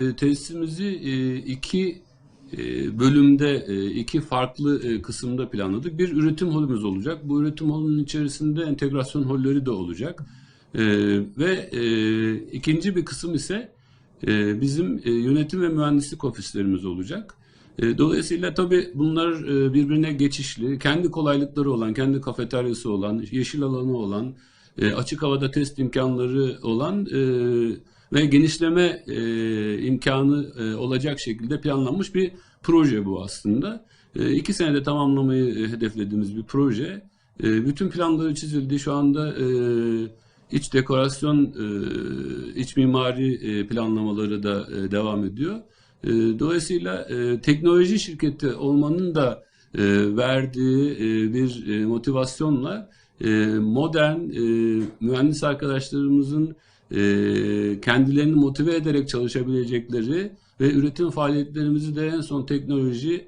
E, Tesisimizi e, iki e, bölümde, iki farklı kısımda planladık. Bir üretim holümüz olacak. Bu üretim holünün içerisinde entegrasyon holleri de olacak. Ve ikinci bir kısım ise bizim yönetim ve mühendislik ofislerimiz olacak. Dolayısıyla tabii bunlar birbirine geçişli, kendi kolaylıkları olan, kendi kafeteryası olan, yeşil alanı olan, e, açık havada test imkanları olan e, ve genişleme e, imkanı e, olacak şekilde planlanmış bir proje bu aslında. E, iki senede tamamlamayı e, hedeflediğimiz bir proje. E, bütün planları çizildi. Şu anda e, iç dekorasyon, e, iç mimari e, planlamaları da e, devam ediyor. E, Dolayısıyla e, teknoloji şirketi olmanın da e, verdiği e, bir e, motivasyonla modern e, mühendis arkadaşlarımızın e, kendilerini motive ederek çalışabilecekleri ve üretim faaliyetlerimizi de en son teknolojiyi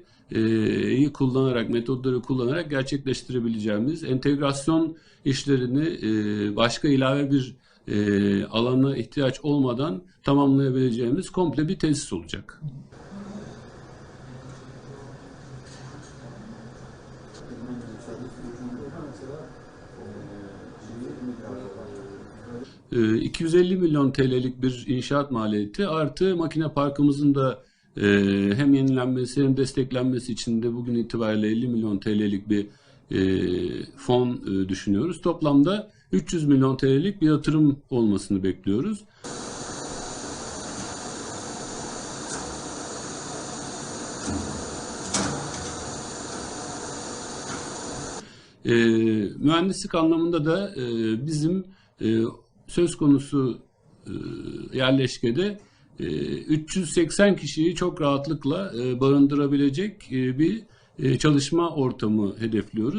kullanarak, metodları kullanarak gerçekleştirebileceğimiz entegrasyon işlerini e, başka ilave bir e, alana ihtiyaç olmadan tamamlayabileceğimiz komple bir tesis olacak. E, 250 milyon TL'lik bir inşaat maliyeti artı makine parkımızın da e, hem yenilenmesi hem desteklenmesi için de bugün itibariyle 50 milyon TL'lik bir e, fon e, düşünüyoruz. Toplamda 300 milyon TL'lik bir yatırım olmasını bekliyoruz. E, mühendislik anlamında da e, bizim e, söz konusu e, yerleşkede e, 380 kişiyi çok rahatlıkla e, barındırabilecek e, bir e, çalışma ortamı hedefliyoruz.